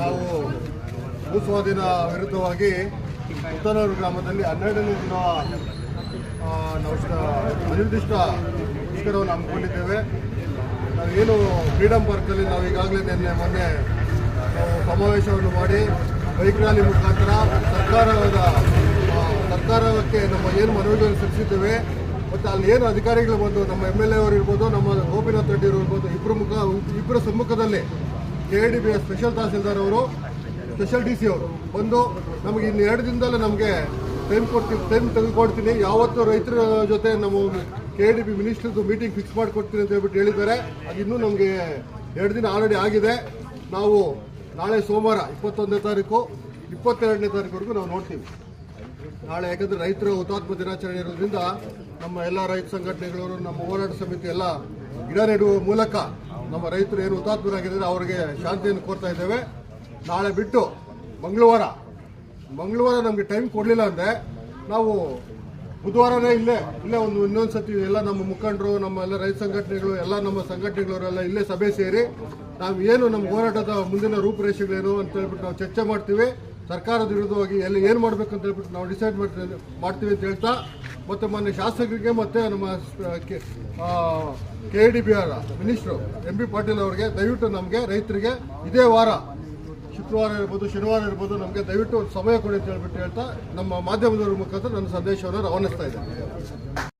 ನಾವು ಭೂಸ್ವಾಧೀನ ವಿರುದ್ಧವಾಗಿ ಉತ್ತನೂರು ಗ್ರಾಮದಲ್ಲಿ ಹನ್ನೆರಡನೇ ದಿನ ನಾವು ಅನಿರ್ದಿಷ್ಟ ಮುಷ್ಕರವನ್ನು ಹಮ್ಮಿಕೊಂಡಿದ್ದೇವೆ. ಏನು ಫ್ರೀಡಮ್ ಪಾರ್ಕಲ್ಲಿ ನಾವು ಈಗಾಗಲೇ ನಿನ್ನೆ ಮೊನ್ನೆ ಸಮಾವೇಶವನ್ನು ಮಾಡಿ, ಬೈಕ್ ರ್ಯಾಲಿ ಮುಖಾಂತರ ಸರ್ಕಾರದ ಸರ್ಕಾರಕ್ಕೆ ನಮ್ಮ ಏನು ಮನವಿಗಳನ್ನು ಸಲ್ಲಿಸಿದ್ದೇವೆ, ಮತ್ತು ಅಲ್ಲಿ ಏನು ಅಧಿಕಾರಿಗಳು ಬಂದು ನಮ್ಮ ಎಂ ಎಲ್ ಎ ಅವರು ಇರ್ಬೋದು, ನಮ್ಮ ಗೋಪಿನಾಥ್ ರೆಡ್ಡಿ ಇರ್ಬೋದು ಇಬ್ಬರು ಮುಖ ಇಬ್ಬರ ಸಮ್ಮುಖದಲ್ಲಿ ಕೆ ಡಿ ಬಿ ಸ್ಪೆಷಲ್ ತಹಸೀಲ್ದಾರ್ ಅವರು ಸ್ಪೆಷಲ್ ಡಿ ಸಿ ಅವರು ಬಂದು ನಮಗೆ ಇನ್ನು ಎರಡು ದಿನದಲ್ಲೇ ನಮಗೆ ಟೈಮ್ ಕೊಡ್ತೀನಿ ಟೈಮ್ ತೆಗೆದುಕೊಡ್ತೀನಿ. ಯಾವತ್ತು ರೈತರ ಜೊತೆ ನಮ್ಮ ಕೆ ಡಿ ಬಿ ಮಿನಿಸ್ಟರ್ದು ಮೀಟಿಂಗ್ ಫಿಕ್ಸ್ ಮಾಡಿಕೊಡ್ತೀನಿ ಅಂತ ಹೇಳ್ಬಿಟ್ಟು ಹೇಳಿದ್ದಾರೆ. ಅದು ಇನ್ನೂ ನಮಗೆ ಎರಡು ದಿನ ಆಲ್ರೆಡಿ ಆಗಿದೆ. ನಾವು ನಾಳೆ ಸೋಮವಾರ ಇಪ್ಪತ್ತೊಂದನೇ ತಾರೀಕು, ಇಪ್ಪತ್ತೆರಡನೇ ತಾರೀಕುವರೆಗೂ ನಾವು ನೋಡ್ತೀವಿ. ನಾಳೆ ಯಾಕಂದರೆ ರೈತರ ಹುತಾತ್ಮ ದಿನಾಚರಣೆ ಇರೋದ್ರಿಂದ ನಮ್ಮ ಎಲ್ಲ ರೈತ ಸಂಘಟನೆಗಳವರು, ನಮ್ಮ ಹೋರಾಟ ಸಮಿತಿ ಎಲ್ಲ ಗಿಡ ನೆಡುವ ಮೂಲಕ ನಮ್ಮ ರೈತರು ಏನು ಹುತಾತ್ಮರಾಗಿದ್ದಾರೆ ಅವರಿಗೆ ಶಾಂತಿಯನ್ನು ಕೋರ್ತಾ ಇದ್ದೇವೆ. ನಾಳೆ ಬಿಟ್ಟು ಮಂಗಳವಾರ ಮಂಗಳವಾರ ನಮಗೆ ಟೈಮ್ ಕೊಡಲಿಲ್ಲ ಅಂದರೆ ನಾವು ಬುಧವಾರನೇ ಇಲ್ಲೇ ಇಲ್ಲೇ ಒಂದು ಇನ್ನೊಂದು ಸತಿ ಎಲ್ಲ ನಮ್ಮ ಮುಖಂಡರು, ನಮ್ಮ ಎಲ್ಲ ರೈತ ಸಂಘಟನೆಗಳು, ಎಲ್ಲ ನಮ್ಮ ಸಂಘಟನೆಗಳವರೆಲ್ಲ ಇಲ್ಲೇ ಸಭೆ ಸೇರಿ ನಾವು ಏನು ನಮ್ಮ ಹೋರಾಟದ ಮುಂದಿನ ರೂಪುರೇಷೆಗಳೇನು ಅಂತ ಹೇಳ್ಬಿಟ್ಟು ನಾವು ಚರ್ಚೆ ಮಾಡ್ತೀವಿ. ಸರ್ಕಾರದ ವಿರುದ್ಧವಾಗಿ ಎಲ್ಲಿ ಏನು ಮಾಡಬೇಕು ಅಂತ ಹೇಳ್ಬಿಟ್ಟು ನಾವು ಡಿಸೈಡ್ ಮಾಡ್ತೀವಿ ಮಾಡ್ತೀವಿ ಅಂತ ಹೇಳ್ತಾ, ಮತ್ತು ಮೊನ್ನೆ ಶಾಸಕರಿಗೆ ಮತ್ತು ನಮ್ಮ K D B R minister M B Patil ಅವರಿಗೆ ದಯವಿಟ್ಟು ನಮಗೆ, ರೈತರಿಗೆ ಇದೇ ವಾರ, ಶುಕ್ರವಾರ ಇರ್ಬೋದು, ಶನಿವಾರ ಇರ್ಬೋದು, ನಮಗೆ ದಯವಿಟ್ಟು ಒಂದು ಸಮಯ ಕೊಡಿ ಅಂತ ಹೇಳ್ಬಿಟ್ಟು ಹೇಳ್ತಾ, ನಮ್ಮ ಮಾಧ್ಯಮದವ್ರ ಮುಖಾಂತರ ನನ್ನ ಸಂದೇಶವನ್ನು ರವಾನಿಸ್ತಾ ಇದ್ದೇನೆ.